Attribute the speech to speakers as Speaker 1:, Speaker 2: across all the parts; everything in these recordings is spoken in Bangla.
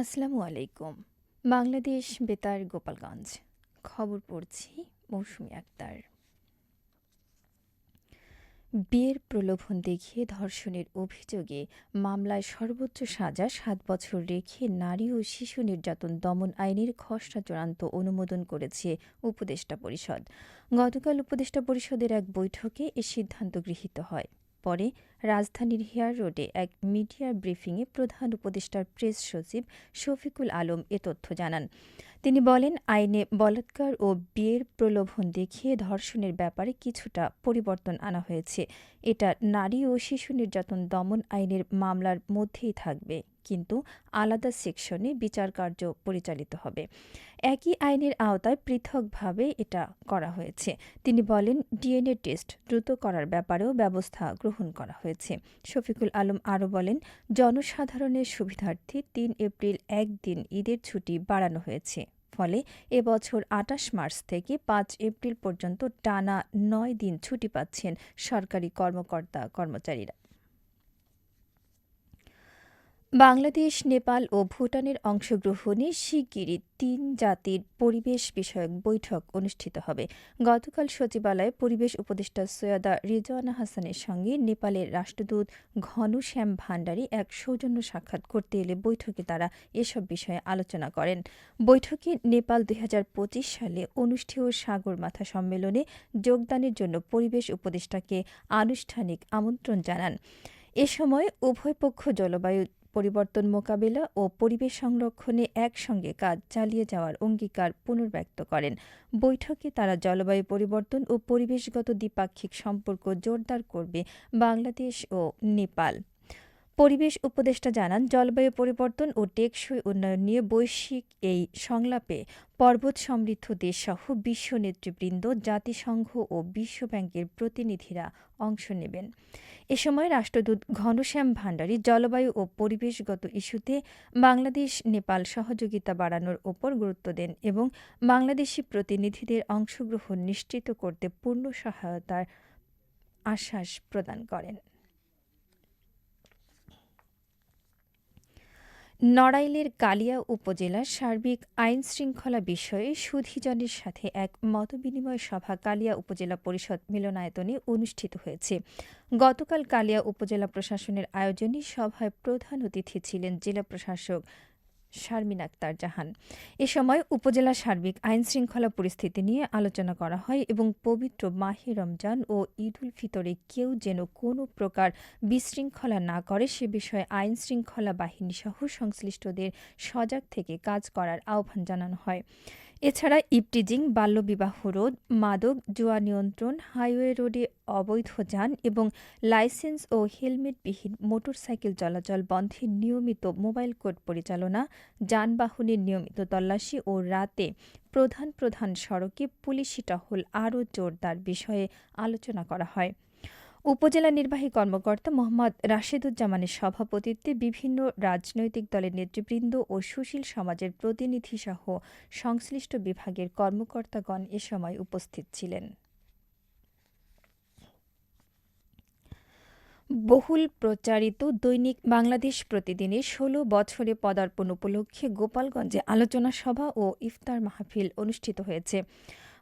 Speaker 1: আসসালামু আলাইকুম। বাংলাদেশ বেতার গোপালগঞ্জ। খবর পড়ছি মৌসুমি আক্তার। বিয়ের প্রলোভন দেখিয়ে ধর্ষণের অভিযোগে মামলায় সর্বোচ্চ সাজা, সাত বছর রেখে নারী ও শিশু নির্যাতন দমন আইনের খসড়া চূড়ান্ত অনুমোদন করেছে উপদেষ্টা পরিষদ। গতকাল উপদেষ্টা পরিষদের এক বৈঠকে এ সিদ্ধান্ত গৃহীত হয়। পরে রাজধানীর হেয়ার রোডে এক মিডিয়া ব্রিফিংয়ে প্রধান উপদেষ্টার প্রেস সচিব শফিকুল আলম এ তথ্য জানান। তিনি বলেন, আইনে বলাৎকার ও বিয়ের প্রলোভন দেখিয়ে ধর্ষণের ব্যাপারে কিছুটা পরিবর্তন আনা হয়েছে। এটা নারী ও শিশু নির্যাতন দমন আইনের মামলার মধ্যেই থাকবে। কিন্তু আলাদা সেকশনে বিচারকার্য পরিচালিত হবে। একই আইনের আওতায় পৃথকভাবে এটা করা হয়েছে। তিনি বলেন, ডিএনএ টেস্ট দ্রুত করার ব্যাপারেও ব্যবস্থা গ্রহণ করা হয়েছে। শফিকুল আলম আরও বলেন, জনসাধারণের সুবিধার্থে তিন এপ্রিল একদিন ঈদের ছুটি বাড়ানো হয়েছে। ফলে এবছর আটাশ মার্চ থেকে পাঁচ এপ্রিল পর্যন্ত টানা নয় দিন ছুটি পাচ্ছেন সরকারি কর্মকর্তা কর্মচারীরা বাংলাদেশ, নেপাল ও ভুটানের অংশগ্রহণে শিগগিরই তিন জাতির পরিবেশ বিষয়ক বৈঠক অনুষ্ঠিত হবে। গতকাল সচিবালয়ে পরিবেশ উপদেষ্টা সৈয়দা রিজওয়ানা হাসানের সঙ্গে নেপালের রাষ্ট্রদূত ঘনশ্যাম ভান্ডারী এক সৌজন্য সাক্ষাৎ করতে এলে বৈঠকে তারা এসব বিষয়ে আলোচনা করেন। বৈঠকে নেপাল দু হাজার পঁচিশ সালে অনুষ্ঠেয় সাগরমাথা সম্মেলনে যোগদানের জন্য পরিবেশ উপদেষ্টাকে আনুষ্ঠানিক আমন্ত্রণ জানান। এ সময় উভয় পক্ষ জলবায়ু পরিবর্তন মোকাবেলা ও পরিবেশ সংরক্ষণে একসঙ্গে কাজ চালিয়ে যাওয়ার অঙ্গীকার পুনর্ব্যক্ত করেন। বৈঠকে তারা জলবায়ু পরিবর্তন ও পরিবেশগত দ্বিপাক্ষিক সম্পর্ক জোরদার করবে বাংলাদেশ ও নেপাল। পরিবেশ উপদেষ্টা জানান, জলবায়ু পরিবর্তন ও টেকসই উন্নয়ন নিয়ে বৈশ্বিক এই সংলাপে পর্বত সমৃদ্ধ দেশসহ বিশ্ব নেতৃবৃন্দ, জাতিসংঘ ও বিশ্বব্যাংকের প্রতিনিধিরা অংশ নেবেন। এ সময় রাষ্ট্রদূত ঘনশ্যাম ভান্ডারী জলবায়ু ও পরিবেশগত ইস্যুতে বাংলাদেশ, নেপাল সহযোগিতা বাড়ানোর ওপর গুরুত্ব দেন এবং বাংলাদেশি প্রতিনিধিদের অংশগ্রহণ নিশ্চিত করতে পূর্ণ সহায়তার আশ্বাস প্রদান করেন। নড়াইলের কালিয়া উপজেলার সার্বিক আইন শৃঙ্খলা বিষয়ে সুধীজনের সাথে এক মতবিনিময় সভা কালিয়া উপজেলা পরিষদ মিলনায়তনে অনুষ্ঠিত হয়েছে। গতকাল কালিয়া উপজেলা প্রশাসনের আয়োজনে সভায় প্রধান অতিথি ছিলেন জেলা প্রশাসক শারমিন আক্তার জাহান। এ সময় উপজেলা সার্বিক আইন শৃঙ্খলা পরিস্থিতি নিয়ে আলোচনা করা হয় এবং পবিত্র মাহে রমজান ও ঈদ উল ফিতরে কেউ যেন কোনো প্রকার বিশৃঙ্খলা না করে সে বিষয়ে আইন শৃঙ্খলা বাহিনী সহ সংশ্লিষ্টদের সজাগ থেকে কাজ করার আহ্বান জানানো হয়। এছাড়া ইপটিজিং, বাল্যবিবাহ রোধ, মাদক, জুয়া নিয়ন্ত্রণ, হাইওয়ে রোডে অবৈধ যান এবং লাইসেন্স ও হেলমেটবিহীন মোটরসাইকেল চলাচল বন্ধে নিয়মিত মোবাইল কোড পরিচালনা যানবাহনের নিয়মিত তল্লাশি ও রাতে প্রধান প্রধান সড়কে পুলিশি টহল আরও জোরদার বিষয়ে আলোচনা করা হয়। উপজেলা নির্বাহী কর্মকর্তা মোহাম্মদ রাশেদুজ্জামানের সভাপতিত্বে বিভিন্ন রাজনৈতিক দলের নেতৃবৃন্দ ও সুশীল সমাজের প্রতিনিধিসহ সংশ্লিষ্ট বিভাগের কর্মকর্তাগণ এ সময় উপস্থিত ছিলেন। বহুল প্রচারিত দৈনিক বাংলাদেশ প্রতিদিনের ষোলো বছরে পদার্পণ উপলক্ষে গোপালগঞ্জে আলোচনা সভা ও ইফতার মাহফিল অনুষ্ঠিত হয়েছে।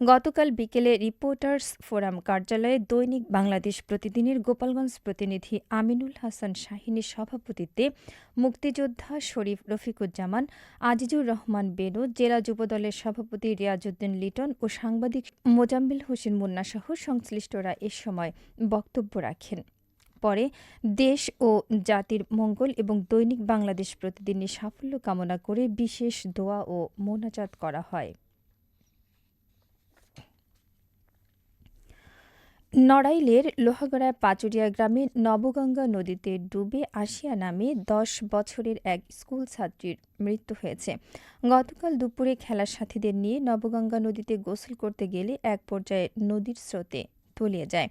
Speaker 1: গতকাল বিকেলে রিপোর্টার্স ফোরাম কার্যালয়ে দৈনিক বাংলাদেশ প্রতিদিনের গোপালগঞ্জ প্রতিনিধি আমিনুল হাসান শাহিনের সভাপতিত্বে মুক্তিযোদ্ধা শরীফ রফিকুজ্জামান, আজিজুর রহমান বেনু, জেলা যুবদলের সভাপতি রিয়াজউদ্দিন লিটন ও সাংবাদিক মোজাম্বিল হোসেন মুন্নাসহ সংশ্লিষ্টরা এ সময় বক্তব্য রাখেন। পরে দেশ ও জাতির মঙ্গল এবং দৈনিক বাংলাদেশ প্রতিদিনের সাফল্য কামনা করে বিশেষ দোয়া ও মোনাজাত করা হয়। নড়াইলের লোহাগড়ায় পাচুরিয়া গ্রামে নবগঙ্গা নদীতে ডুবে আসিয়া নামে দশ বছরের এক স্কুল ছাত্রীর মৃত্যু হয়েছে। গতকাল দুপুরে খেলার সাথীদের নিয়ে নবগঙ্গা নদীতে গোসল করতে গেলে এক পর্যায়ে নদীর স্রোতে তলিয়ে যায়।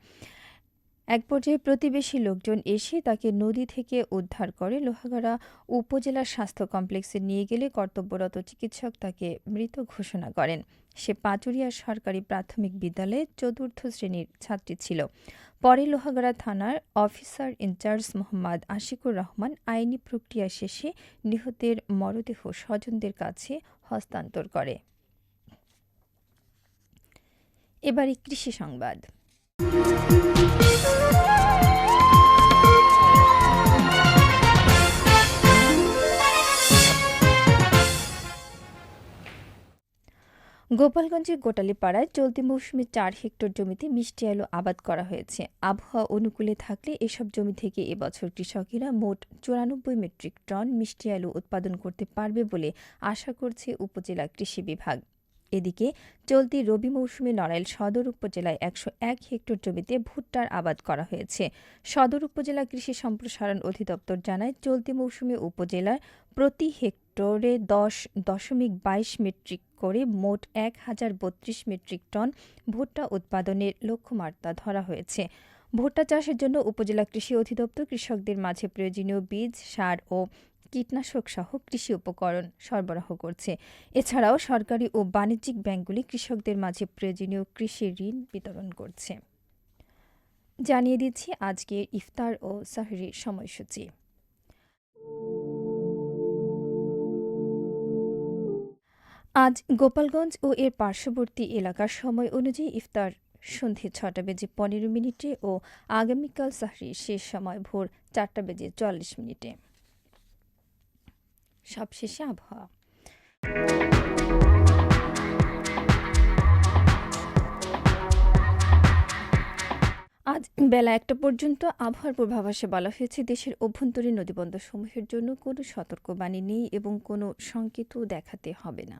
Speaker 1: এক পর্যায়ে প্রতিবেশী লোকজন এসে তাকে নদী থেকে উদ্ধার করে লোহাগাড়া উপজেলার স্বাস্থ্য কমপ্লেক্সে নিয়ে গেলে কর্তব্যরত চিকিৎসক তাকে মৃত ঘোষণা করেন। সে পাচুরিয়া সরকারি প্রাথমিক বিদ্যালয়ে চতুর্থ শ্রেণির ছাত্রী ছিল। পরে লোহাগাড়া থানার officer in charge Mohammad Ashikur Rahman আইনি প্রক্রিয়া শেষে নিহতের মরদেহ স্বজনদের কাছে হস্তান্তর করে। এবারে কৃষি সংবাদ। গোপালগঞ্জের গোটালীপাড়ায় চলতি মৌসুমে চার হেক্টর জমিতে মিষ্টি আলু আবাদ করা হয়েছে। আবহাওয়া অনুকূলে থাকলে এসব জমি থেকে এবছর কৃষকেরা মোট চুরানব্বই মেট্রিক টন মিষ্টি আলু উৎপাদন করতে পারবে বলে আশা করছে উপজেলা কৃষি বিভাগ। এদিকে চলতি রবি মৌসুমে নড়াইল সদর উপজেলায় একশো এক হেক্টর জমিতে ভুট্টার আবাদ করা হয়েছে। সদর উপজেলা কৃষি সম্প্রসারণ অধিদপ্তর জানায়, চলতি মৌসুমে উপজেলার প্রতি হেক্টরে দশ দশমিক বাইশ মেট্রিক করে মোট এক হাজার বত্রিশ মেট্রিক টন ভুট্টা উৎপাদনের লক্ষ্যমাত্রা ধরা হয়েছে। ভুট্টা চাষের জন্য উপজেলা কৃষি অধিদপ্তর কৃষকদের মাঝে প্রয়োজনীয় বীজ, সার ও কীটনাশক সহ কৃষি উপকরণ সরবরাহ করছে। এছাড়াও সরকারি ও বাণিজ্যিক ব্যাংকগুলি কৃষকদের মাঝে প্রয়োজনীয় কৃষি ঋণ বিতরণ করছে। জানিয়ে দিচ্ছি আজকের ইফতার ও সাহরির সময়সূচি। আজ গোপালগঞ্জ ও এর পার্শ্ববর্তী এলাকার সময় অনুযায়ী ইফতার। সন্ধে ছটা বেজে পনেরো মিনিটে ও আগামীকাল সাহরির শেষ সময় ভোর চারটা বেজে চল্লিশ মিনিটে। সবশেষে আবহাওয়া। আজ বেলা একটা পর্যন্ত আবহাওয়ার পূর্বাভাসে বলা হয়েছে, দেশের অভ্যন্তরীণ নদীবন্দরসমূহের জন্য কোনো সতর্কবাণী নেই এবং কোনো সংকেতও দেখাতে হবে না।